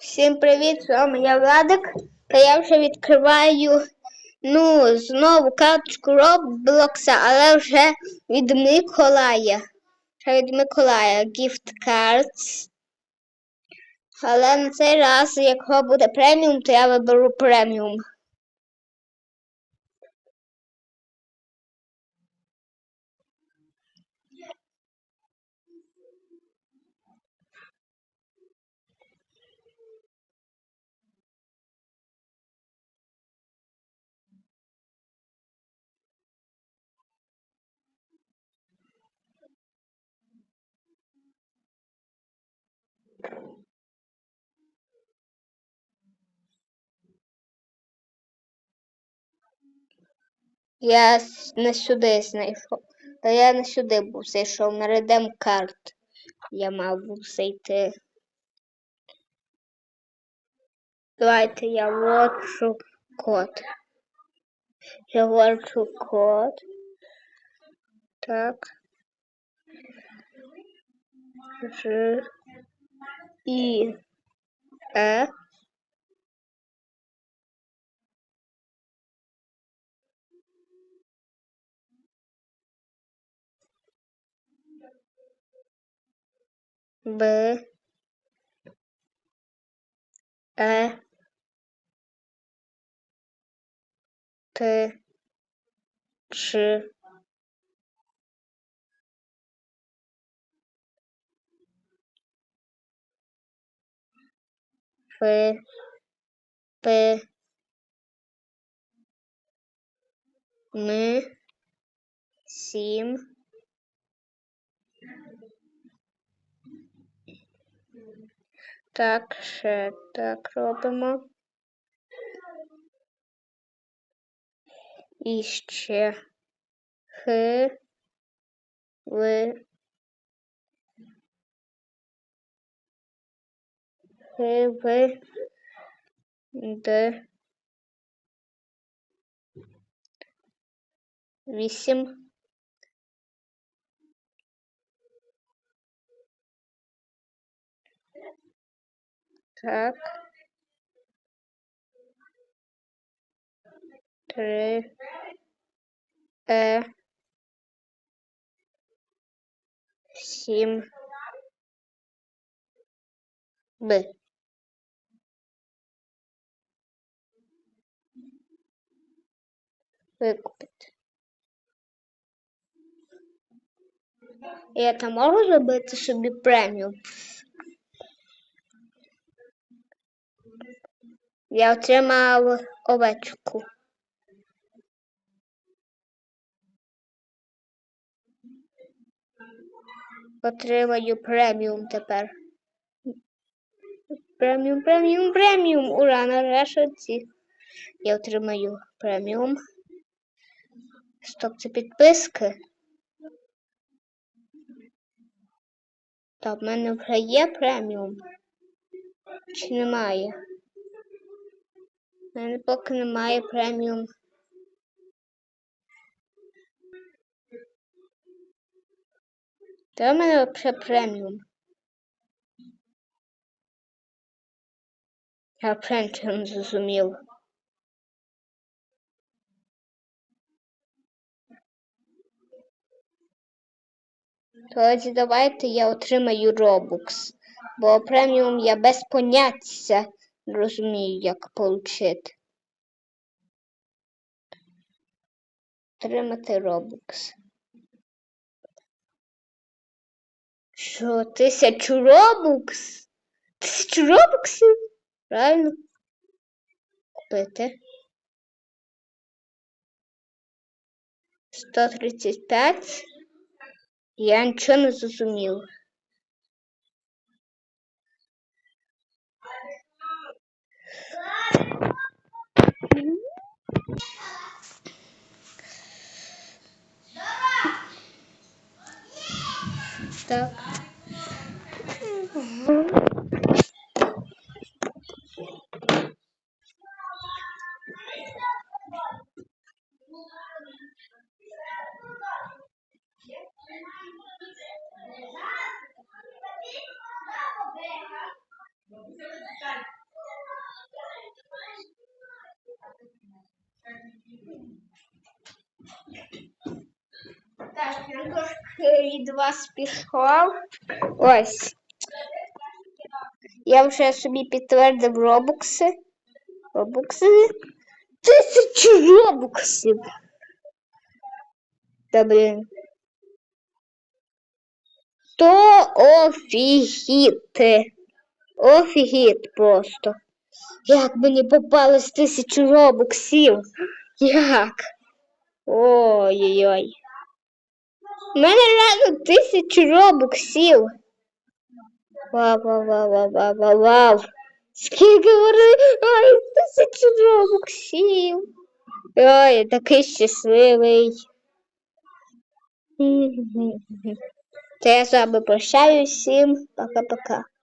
Всім привіт, з вами я Владик. Та я вже відкриваю ну, знову карточку Роблокса, але вже від Миколая. Вже від Миколая Gift Cards. Але на цей раз, якщо буде преміум, то я виберу преміум. Я не сюди знайшов. Та я не сюди був зайшов, на редем карт. Я мав зайти. Давайте я вводжу код. Я вводжу код. Так. Ж. І. Е. b e t c h f p m sim Так, ще так робимо. І ще Х, В, Х, В, Д, вісім. Так. Три. Е. Сім. Б. Викупити. Я там можу зробити собі преміум. Я отримав овечку. Отримаю преміум тепер. Преміум, преміум, преміум. Ура, нарешті. Я отримаю преміум. Стоп, це підписки. Та в мене вже є преміум. Чи немає? У мене поки немає преміум. Де в мене взагалі преміум? Я не зрозумів. Тоді давайте я отримаю Robux. Бо преміум я без поняття розумію, як отримати. Отримати Robux. Що, тисячу Robux? Тисячу Robux? Правильно? Купити. 135. Я нічого не зрозумів. tak. Thank you. Так. подарунок від. Ось. Я вже собі підтвердив робокси. Робокси. Тисячу робоксів. Та блін. То офігіти. Офігіт просто. Як мені попалось тисячу робоксів? Як? Ой-ой-ой. У мене реально тисячу робоксів. Вау, вау, вау, вау, вау, вау, вау. Скільки вони? Ой, тисячу робоксів. Ой, я такий щасливий. Та я з вами прощаюсь всім. Пока-пока.